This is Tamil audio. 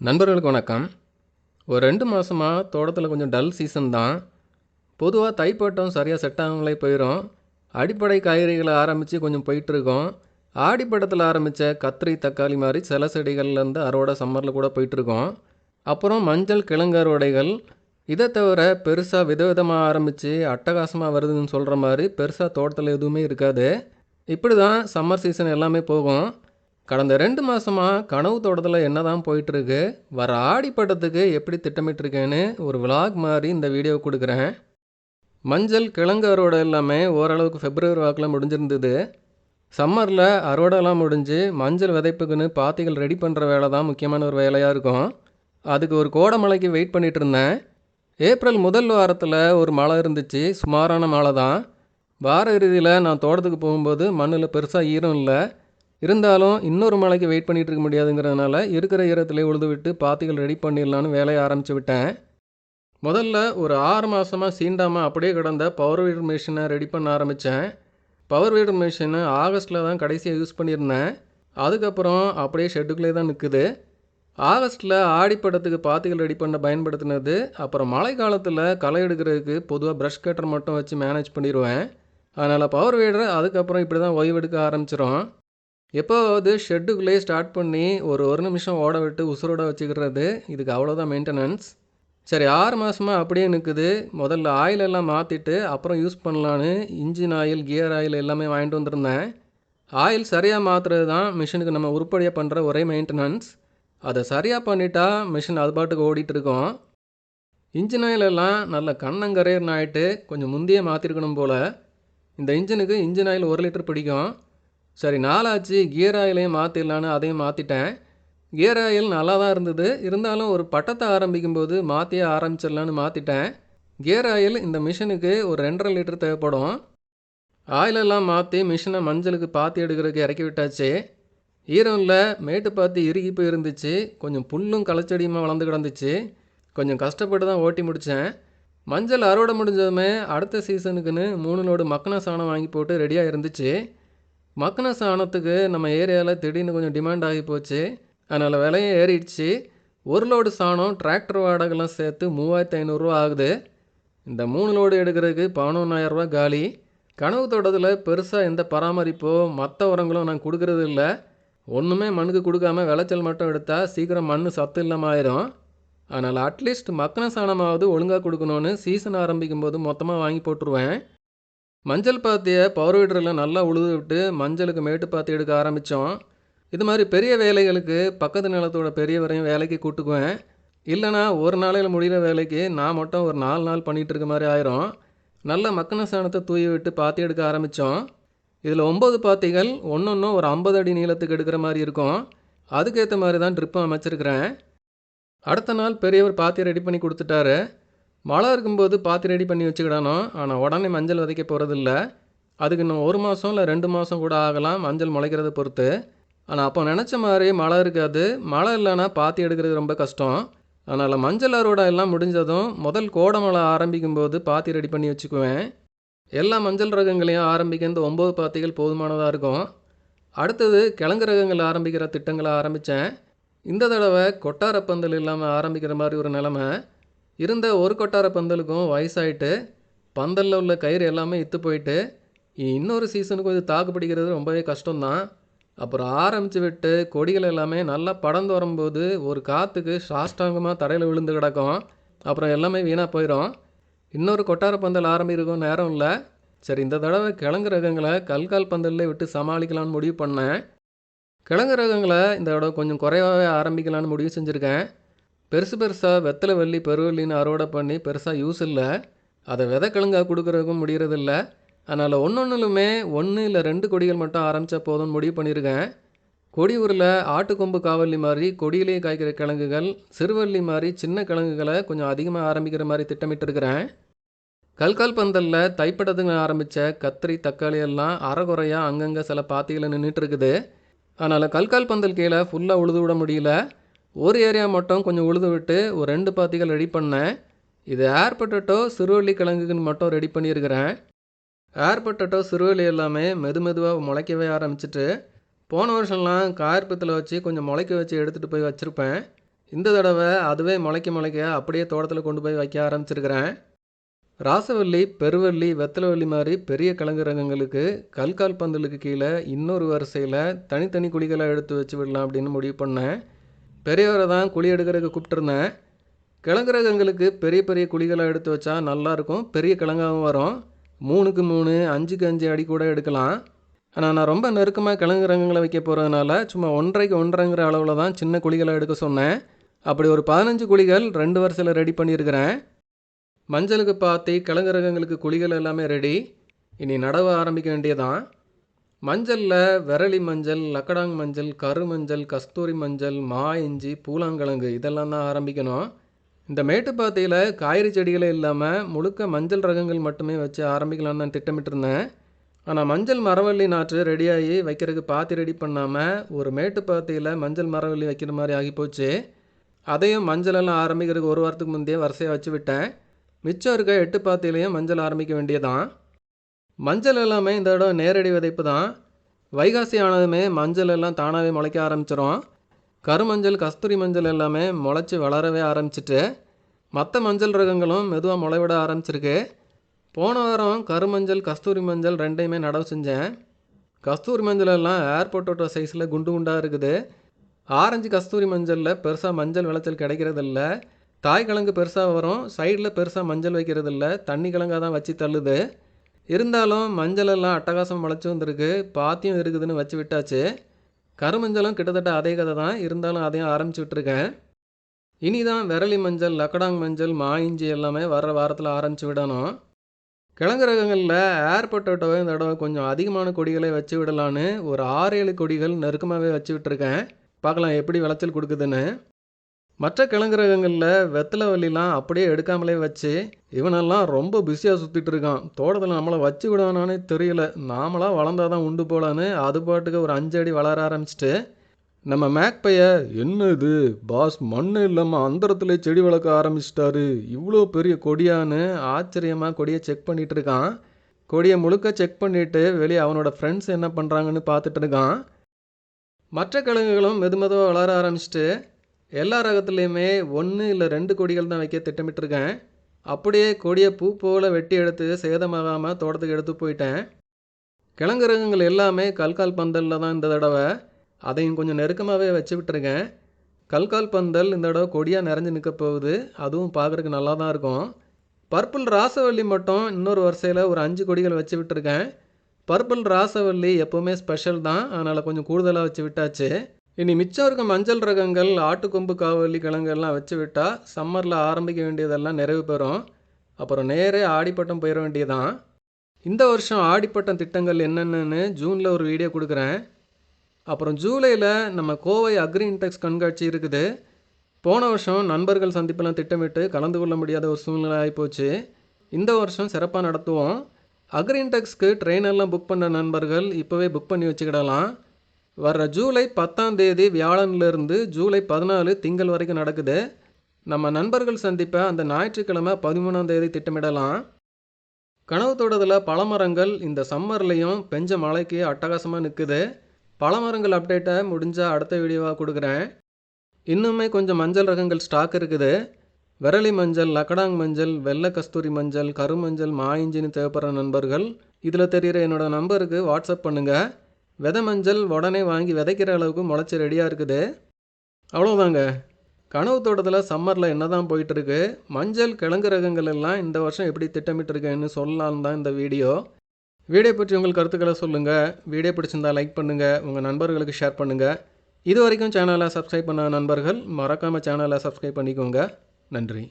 நண்பர்களுக்கு வணக்கம். ஒரு ரெண்டு மாதமாக தோட்டத்தில் கொஞ்சம் டல் சீசன் தான். பொதுவாக தைப்பட்டம் சரியாக செட் ஆகாமலே போயிடும் அடிப்படை காய்கறிகளை ஆரம்பித்து கொஞ்சம் போயிட்டுருக்கோம். ஆடிப்பட்டத்தில் ஆரம்பித்த கத்திரி தக்காளி மாதிரி சில செடிகள்லேருந்து அறுவடை சம்மரில் கூட போயிட்டுருக்கோம். அப்புறம் மஞ்சள் கிழங்கு அறுவடைகள். இதை தவிர பெருசாக விதவிதமாக ஆரம்பித்து அட்டகாசமாக வருதுன்னு சொல்கிற மாதிரி பெருசாக தோட்டத்தில் எதுவுமே இருக்காது. இப்படி தான் சம்மர் சீசன் எல்லாமே போகும். கடந்த ரெண்டு மாதமாக கனவு தோட்டத்தில் என்ன தான் போயிட்டுருக்கு வர ஆடிப்பட்டத்துக்கு எப்படி திட்டமிட்டிருக்கேன்னு ஒரு விலாக் மாதிரி இந்த வீடியோ கொடுக்குறேன். மஞ்சள் கிழங்கு அறுவடை எல்லாமே ஓரளவுக்கு ஃபெப்ரவரி வாக்கில் முடிஞ்சிருந்தது. சம்மரில் அறுவடைலாம் முடிஞ்சு மஞ்சள் விதைப்புக்குன்னு பாத்திகள் ரெடி பண்ணுற வேலை தான் முக்கியமான ஒரு வேலையாக இருக்கும். அதுக்கு ஒரு கோடமலைக்கு வெயிட் பண்ணிட்டு இருந்தேன் ஏப்ரல் முதல் வாரத்தில் ஒரு மழை இருந்துச்சு சுமாரான மழை தான் வார இறுதியில் நான் தோட்டத்துக்கு போகும்போது மண்ணில் பெருசாக ஈரம் இல்லை. இருந்தாலும் இன்னொரு மலைக்கு வெயிட் பண்ணிகிட்டு இருக்க முடியாதுங்கிறதுனால இருக்கிற ஈரத்திலே உழுது விட்டு பாத்திகள் ரெடி பண்ணிடலான்னு வேலையை ஆரம்பித்து விட்டேன். முதல்ல ஒரு ஆறு மாதமாக சீண்டாமல் அப்படியே கிடந்த பவர் வீடர் மிஷினை ரெடி பண்ண ஆரம்பித்தேன் பவர் வீடர் மிஷினை ஆகஸ்ட்டில் தான் கடைசியாக யூஸ் பண்ணியிருந்தேன். அதுக்கப்புறம் அப்படியே ஷெட்டுக்குள்ளே தான் நிற்குது ஆகஸ்ட்டில் ஆடிப்படத்துக்கு பாத்திகள் ரெடி பண்ண பயன்படுத்தினது அப்புறம் மழை காலத்தில் களை எடுக்கிறதுக்கு பொதுவாக ப்ரஷ் கட்டர் மட்டும் வச்சு மேனேஜ் பண்ணிடுவேன் அதனால் பவர் வீடர் அதுக்கப்புறம் இப்படி தான் ஓய்வெடுக்க ஆரம்பிச்சிடும் எப்போவாவது ஷெட்டுக்குள்ளேயே ஸ்டார்ட் பண்ணி ஒரு ஒரு நிமிஷம் ஓட விட்டு உசுரோட வச்சுக்கிறது இதுக்கு அவ்வளோதான் மெயின்டெனன்ஸ் சரி ஆறு மாதமாக அப்படியே நிற்குது முதல்ல ஆயில் எல்லாம் மாற்றிட்டு அப்புறம் யூஸ் பண்ணலான்னு இன்ஜின் ஆயில் கியர் ஆயில் எல்லாமே வாங்கிட்டு வந்திருந்தேன். ஆயில் சரியாக மாற்றுறது தான் மிஷினுக்கு நம்ம உருப்படியாக பண்ணுற ஒரே மெயின்டெனன்ஸ் அதை சரியாக பண்ணிட்டா மிஷின் அது பாட்டுக்கு ஓடிட்டுருக்கோம் இன்ஜின் ஆயில் எல்லாம் நல்ல கண்ணங்கரையர்னு ஆகிட்டு கொஞ்சம் முந்தையே மாற்றிருக்கணும் போல். இந்த இன்ஜினுக்கு இன்ஜின் ஆயில் ஒரு லிட்டர் பிடிக்கும். சரி நாளாச்சு கியர் ஆயிலையும் மாற்றிடலான்னு அதையும் மாற்றிட்டேன் கியர் ஆயில் நல்லா தான் இருந்தது. இருந்தாலும் ஒரு பட்டத்தை ஆரம்பிக்கும்போது மாற்றியே ஆரம்பிச்சிடலான்னு மாற்றிட்டேன் கியர் ஆயில் இந்த மிஷினுக்கு ஒரு ரெண்டரை லிட்டர் தேவைப்படும். ஆயிலெல்லாம் மாற்றி மிஷினை மஞ்சளுக்கு பாத்தி எடுக்கிறதுக்கு இறக்கி விட்டாச்சு. ஈரோனில் மேட்டு பாத்தி இறுகி போய் இருந்துச்சு கொஞ்சம் புல்லும் களச்செடியுமா வளர்ந்து கிடந்துச்சு. கொஞ்சம் கஷ்டப்பட்டு தான் ஓட்டி முடித்தேன் மஞ்சள் அறுவடை முடிஞ்சதுமே அடுத்த சீசனுக்குன்னு மூணு லோடு மக்கின சாணம் வாங்கி போட்டு ரெடியாக இருந்துச்சு. மக்கன சாணத்துக்கு நம்ம ஏரியாவில் திடீர்னு கொஞ்சம் டிமாண்ட் ஆகி போச்சு. அதனால் விலையும் ஏறிடுச்சு. ஒரு லோடு சாணம் டிராக்டர் வாடகைலாம் சேர்த்து மூவாயிரத்து ஐநூறுரூவா ஆகுது. இந்த மூணு லோடு எடுக்கிறதுக்கு பதினொன்றாயிரரூவா காலி. கனவு தோட்டத்தில் பெருசாக எந்த பராமரிப்போ மற்ற உரங்களும் நான் கொடுக்கறது இல்லை. ஒன்றுமே மண்ணுக்கு கொடுக்காம விளைச்சல் மட்டும் எடுத்தால் சீக்கிரம் மண் சத்து இல்லாமல் ஆயிரும். அதனால் அட்லீஸ்ட் மக்கன சாணமாவது ஒழுங்காக கொடுக்கணுன்னு சீசன் ஆரம்பிக்கும் போது மொத்தமாக வாங்கி போட்டுருவேன். மஞ்சள் பாத்தியை பவர் வீடரில் நல்லா உழுது விட்டு மஞ்சளுக்கு மேட்டு பாத்தி எடுக்க ஆரம்பித்தோம் இது மாதிரி பெரிய வேலைகளுக்கு பக்கத்து நிலத்தோட பெரியவரையும் வேலைக்கு கூட்டுக்குவேன். இல்லைனா ஒரு நாளையில் முடிகிற வேலைக்கு நான் மட்டும் ஒரு நாலு நாள் பண்ணிகிட்டு இருக்க மாதிரி ஆயிரும். நல்ல மக்கின சாணத்தை தூவி விட்டு பாத்தி எடுக்க ஆரம்பித்தோம் இதில் ஒம்பது பாத்திகள் ஒன்று ஒன்றும் ஒரு ஐம்பது அடி நீளத்துக்கு எடுக்கிற மாதிரி இருக்கும். அதுக்கேற்ற மாதிரி தான் ட்ரிப்பும் அமைச்சிருக்கிறேன். அடுத்த நாள் பெரியவர் பாத்தி ரெடி பண்ணி கொடுத்துட்டாரு. மழை இருக்கும்போது பாத்தி ரெடி பண்ணி வச்சுக்கிடணும். ஆனால் உடனே மஞ்சள் விதைக்க போகிறதில்ல அதுக்கு இன்னும் ஒரு மாதம் இல்லை ரெண்டு மாதம் கூட ஆகலாம் மஞ்சள் முளைக்கிறத பொறுத்து. ஆனால் அப்போ நினச்ச மாதிரி மழை இருக்காது. மழை இல்லைன்னா பாத்தி எடுக்கிறது ரொம்ப கஷ்டம். அதனால் மஞ்சள் அறுவடை எல்லாம் முடிஞ்சதும் முதல் கோடை மழை ஆரம்பிக்கும் போது பாத்தி ரெடி பண்ணி வச்சுக்குவேன். எல்லா மஞ்சள் ரகங்களையும் ஆரம்பிக்க இந்த ஒம்பது பாத்திகள் போதுமானதாக இருக்கும். அடுத்தது கிழங்கு ரகங்கள் ஆரம்பிக்கிற திட்டங்களை ஆரம்பித்தேன் இந்த தடவை கொட்டார பந்தல் இல்லாமல் ஆரம்பிக்கிற மாதிரி ஒரு நிலமை. இருந்த ஒரு கொட்டார பந்தலுக்கும் வயசாயிட்டு பந்தலில் உள்ள கயிறு எல்லாமே இத்து போயிட்டு இன்னொரு சீசனுக்கு இது தாக்கு பிடிக்கிறது ரொம்பவே கஷ்டம்தான். அப்புறம் ஆரம்பித்து விட்டு கொடிகள் எல்லாமே நல்லா படந்து வரும்போது ஒரு காற்றுக்கு சாஷ்டாங்கமாக தரையில் விழுந்து கிடக்கும். அப்புறம் எல்லாமே வீணாக போயிடும் இன்னொரு கொட்டார பந்தல் ஆரம்பிக்கும் நேரம் இல்லை. சரி இந்த தடவை கிழங்கு ரகங்களை கல்கால் பந்தல்லே விட்டு சமாளிக்கலாம்னு முடிவு பண்ணேன். கிழங்கு ரகங்களை இந்த தடவை கொஞ்சம் குறைவாகவே ஆரம்பிக்கலாம்னு முடிவு செஞ்சுருக்கேன். பெருசு பெருசாக வெத்தலை வள்ளி பெருவள்ளின்னு அறுவடை பண்ணி பெருசாக யூஸ் இல்லை. அதை வித கிழங்கா கொடுக்குறதுக்கும் முடியறதில்ல. அதனால் ஒன்று ஒன்றுலுமே ஒன்று இல்லை ரெண்டு கொடிகள் மட்டும் ஆரம்பித்தா போதும்னு முடிவு பண்ணியிருக்கேன் கொடி ஊரில் ஆட்டுக்கொம்பு காவல்லி மாதிரி கொடியிலேயே காய்க்கிற கிழங்குகள் சிறுவள்ளி மாதிரி சின்ன கிழங்குகளை கொஞ்சம் அதிகமாக ஆரம்பிக்கிற மாதிரி திட்டமிட்டிருக்கிறேன். கல்கால் பந்தலில் தைப்படத்துக்கு ஆரம்பித்த கத்திரி தக்காளி எல்லாம் அறகுறையாக அங்கங்கே சில பாத்திகளை நின்றுட்டு இருக்குது. அதனால் கல்கால் பந்தல் கீழே ஃபுல்லாக உழுது விட முடியல. ஒரு ஏரியா மட்டும் கொஞ்சம் உழுது விட்டு ஒரு ரெண்டு பாத்திகள் ரெடி பண்ணேன் இது ஏர் பொட்டேட்டோ சிறுவள்ளி கிழங்குக்குன்னு மட்டும் ரெடி பண்ணியிருக்கிறேன். ஏர் பொட்டேட்டோ சிறுவள்ளி எல்லாமே மெது மெதுவாக முளைக்கவே ஆரம்பிச்சிட்டு போன வருஷம்லாம் கார்பத்தில் வச்சு கொஞ்சம் முளைக்க வச்சு எடுத்துகிட்டு போய் வச்சுருப்பேன். இந்த தடவை அதுவே முளைக்க முளைக்க அப்படியே தோட்டத்தில் கொண்டு போய் வைக்க ஆரம்பிச்சிருக்கிறேன். ராசவல்லி பெருவள்ளி வெத்தலவள்ளி மாதிரி பெரிய கிழங்கு ரகங்களுக்கு கல்கால் பந்தலுக்கு கீழே இன்னொரு வரிசையில் தனித்தனி குழிகளை எடுத்து வச்சு விடலாம் அப்படின்னு முடிவு பண்ணேன். பெரியவரை தான் குழி எடுக்கிறதுக்கு கூப்பிட்டுருந்தேன். கிழங்குரகங்களுக்கு பெரிய பெரிய குழிகளை எடுத்து வச்சா நல்லாயிருக்கும் பெரிய கிழங்காகவும் வரும். மூணுக்கு மூணு அஞ்சுக்கு அஞ்சு அடி கூட எடுக்கலாம். ஆனால் நான் ரொம்ப நெருக்கமாக கிழங்கு ரகங்களை வைக்க போகிறதுனால சும்மா ஒன்றரைக்கு ஒன்றைங்கிற அளவில் தான் சின்ன குழிகளை எடுக்க சொன்னேன். அப்படி ஒரு பதினஞ்சு குழிகள் ரெண்டு வருஷத்தில் ரெடி பண்ணியிருக்கிறேன். மஞ்சளுக்கு பாத்தி கிழங்கு ரகங்களுக்கு குழிகள் எல்லாமே ரெடி இனி நடவு ஆரம்பிக்க வேண்டியதான் மஞ்சளில் விரலி மஞ்சள் லக்கடாங் மஞ்சள் கரு மஞ்சள் கஸ்தூரி மஞ்சள் மா இஞ்சி பூலாங்கிழங்கு இதெல்லாம் தான் ஆரம்பிக்கணும். இந்த மேட்டுப்பாத்தியில் காய்கறி செடிகளே இல்லாமல் முழுக்க மஞ்சள் ரகங்கள் மட்டுமே வச்சு ஆரம்பிக்கலாம்னு நான் திட்டமிட்டிருந்தேன். ஆனால் மஞ்சள் மரவள்ளி நாற்று ரெடியாகி வைக்கிறதுக்கு பாத்தி ரெடி பண்ணாமல் ஒரு மேட்டுப்பாத்தியில் மஞ்சள் மரவள்ளி வைக்கிற மாதிரி ஆகிப்போச்சு. அதையும் மஞ்சள் எல்லாம் ஆரம்பிக்கிறதுக்கு ஒரு வாரத்துக்கு முந்தைய வரிசையாக வச்சு விட்டேன். மிச்சம் இருக்க எட்டு பாத்தியிலையும் மஞ்சள் ஆரம்பிக்க வேண்டியதான் மஞ்சள் எல்லாமே இந்த இடம் நேரடி விதைப்பு தான். வைகாசி ஆனதுமே மஞ்சள் எல்லாம் தானாகவே முளைக்க ஆரம்பிச்சிடும் கருமஞ்சள் கஸ்தூரி மஞ்சள் எல்லாமே முளைச்சி வளரவே ஆரம்பிச்சிட்டு மற்ற மஞ்சள் ரகங்களும் மெதுவாக முளைவிட ஆரம்பிச்சிருக்கு. போன வாரம் கருமஞ்சள் கஸ்தூரி மஞ்சள் ரெண்டையுமே நடவு செஞ்சேன். கஸ்தூரி மஞ்சள் எல்லாம் ஏர் சைஸில் குண்டு குண்டாக இருக்குது. ஆரஞ்சு கஸ்தூரி மஞ்சளில் பெருசாக மஞ்சள் விளைச்சல் கிடைக்கிறதில்ல. தாய் கிழங்கு பெருசாக வரும் சைடில் பெருசாக மஞ்சள் வைக்கிறதில்ல. தண்ணி கிழங்காக தான் வச்சு தள்ளுது. இருந்தாலும் மஞ்சள் எல்லாம் அட்டகாசம் முளைச்சி வந்திருக்கு. பாத்தியும் இருக்குதுன்னு வச்சு விட்டாச்சு. கருமஞ்சளும் கிட்டத்தட்ட அதே கதை தான். இருந்தாலும் அதையும் ஆரம்பிச்சு விட்ருக்கேன் இனிதான் விரலி மஞ்சள் லக்கடாங் மஞ்சள் மா இஞ்சி எல்லாமே வர்ற வாரத்தில் ஆரம்பிச்சு விடணும். கிழங்கு ரகங்களில் ஏர் பொட்டோட்டோவை இந்த தடவை கொஞ்சம் அதிகமான கொடிகளை வச்சு விடலான்னு ஒரு ஆறு ஏழு கொடிகள் நெருக்கமாகவே வச்சு விட்டுருக்கேன். பார்க்கலாம் எப்படி விளைச்சல் கொடுக்குதுன்னு. மற்ற கிழங்குரகங்களில் வெத்தலை வள்ளிலாம் அப்படியே எடுக்காமலே வச்சு இவனெல்லாம் ரொம்ப பிஸியாக சுற்றிட்டு இருக்கான். தோட்டத்தில் நம்மளை வச்சு விடானானே தெரியல. நாமளாக வளர்ந்தாதான் உண்டு போலான்னு அது பாட்டுக்கு ஒரு அஞ்சு அடி வளர ஆரம்பிச்சிட்டு நம்ம மேக் பைய என்ன இது பாஸ் மண் இல்லாமல் அந்தரத்துல செடி வளர்க்க ஆரம்பிச்சிட்டாரு. இவ்வளோ பெரிய கொடியான்னு ஆச்சரியமாக கொடியை செக் பண்ணிகிட்டு இருக்கான். கொடியை முழுக்க செக் பண்ணிவிட்டு வெளியே அவனோட ஃப்ரெண்ட்ஸ் என்ன பண்ணுறாங்கன்னு பார்த்துட்டு இருக்கான். மற்ற கிழங்குகளும் மெது மெதுவாக வளர ஆரம்பிச்சிட்டு எல்லா ரகத்துலேயுமே ஒன்று இல்லை ரெண்டு கொடிகள் தான் வைக்க திட்டமிட்டிருக்கேன். அப்படியே கொடியை பூ போல் வெட்டி எடுத்து சேதமாகாமல் தோட்டத்துக்கு எடுத்து போயிட்டேன். கிழங்கு ரகங்கள் எல்லாமே கல்கால் பந்தலில் தான் இந்த தடவை. அதையும் கொஞ்சம் நெருக்கமாகவே வச்சு விட்டுருக்கேன். கல்கால் பந்தல் இந்த தடவை கொடியாக நிறைஞ்சு நிற்க போகுது. அதுவும் பார்க்குறதுக்கு நல்லா தான் இருக்கும். பர்பிள் ராசவல்லி மட்டும் இன்னொரு வரிசையில் ஒரு அஞ்சு கொடிகள் வச்சு விட்டுருக்கேன். பர்பிள் ராசவல்லி எப்போவுமே ஸ்பெஷல் தான். அதனால் கொஞ்சம் கூடுதலாக வச்சு விட்டாச்சு. இனி மிச்சம் இருக்க மஞ்சள் ரகங்கள் ஆட்டுக்கொம்பு காவலி கிழங்கெல்லாம் வச்சு விட்டால் சம்மரில் ஆரம்பிக்க வேண்டியதெல்லாம் நிறைவு பெறும். அப்புறம் நேரே ஆடிப்பட்டம் போயிட வேண்டியதான் இந்த வருஷம் ஆடிப்பட்டம் திட்டங்கள் என்னென்னு ஜூனில் ஒரு வீடியோ கொடுக்குறேன். அப்புறம் ஜூலையில் நம்ம கோவை அக்ரி இன்டெக்ஸ் கண்காட்சி இருக்குது. போன வருஷம் நண்பர்கள் சந்திப்பெல்லாம் திட்டமிட்டு கலந்து கொள்ள முடியாத ஒரு சூழ்நிலை ஆகிப்போச்சு இந்த வருஷம் சிறப்பாக நடத்துவோம். அக்ரி இன்டெக்ஸ்க்கு ட்ரெயினெல்லாம் புக் பண்ண நண்பர்கள் இப்போவே புக் பண்ணி வச்சுக்கிடலாம். வர்ற ஜூலை பத்தாம் தேதி வியாழன்லேருந்து ஜூலை பதினாலு திங்கள் வரைக்கும் நடக்குது. நம்ம நண்பர்கள் சந்திப்பை அந்த ஞாயிற்றுக்கிழமை பதிமூணாம் தேதி திட்டமிடலாம். கனவு தோட்டத்தில் பழமரங்கள் இந்த சம்மர்லேயும் பெஞ்ச மழைக்கு அட்டகாசமாக நிற்குது பழமரங்கள் அப்டேட்டை முடிஞ்சால் அடுத்த வீடியோவாக கொடுக்குறேன். இன்னுமே கொஞ்சம் மஞ்சள் ரகங்கள் ஸ்டாக் இருக்குது. விரலி மஞ்சள் லக்கடாங் மஞ்சள் வெள்ளை கஸ்தூரி மஞ்சள் கருமஞ்சள் மா இஞ்சின்னு தேவைப்படுற நண்பர்கள் இதில் தெரிகிற என்னோடய நம்பருக்கு வாட்ஸ்அப் பண்ணுங்கள் விதை மஞ்சள் உடனே வாங்கி விதைக்கிற அளவுக்கு முளைச்சி ரெடியாக இருக்குது. அவ்வளோதாங்க கனவு தோட்டத்தில் சம்மரில் என்ன தான் போயிட்டுருக்கு? மஞ்சள் கிழங்கு ரகங்கள் எல்லாம் இந்த வருஷம் எப்படி திட்டமிட்டுருக்கேன்னு சொல்லலான்னு தான் இந்த வீடியோ. வீடியோ பற்றி உங்கள் கருத்துக்களை சொல்லுங்கள் வீடியோ பிடிச்சிருந்தா லைக் பண்ணுங்கள் உங்கள் நண்பர்களுக்கு ஷேர் பண்ணுங்கள் இது வரைக்கும் சேனலை சப்ஸ்கிரைப் பண்ண நண்பர்கள் மறக்காமல் சேனலை சப்ஸ்கிரைப் பண்ணிக்கோங்க. நன்றி.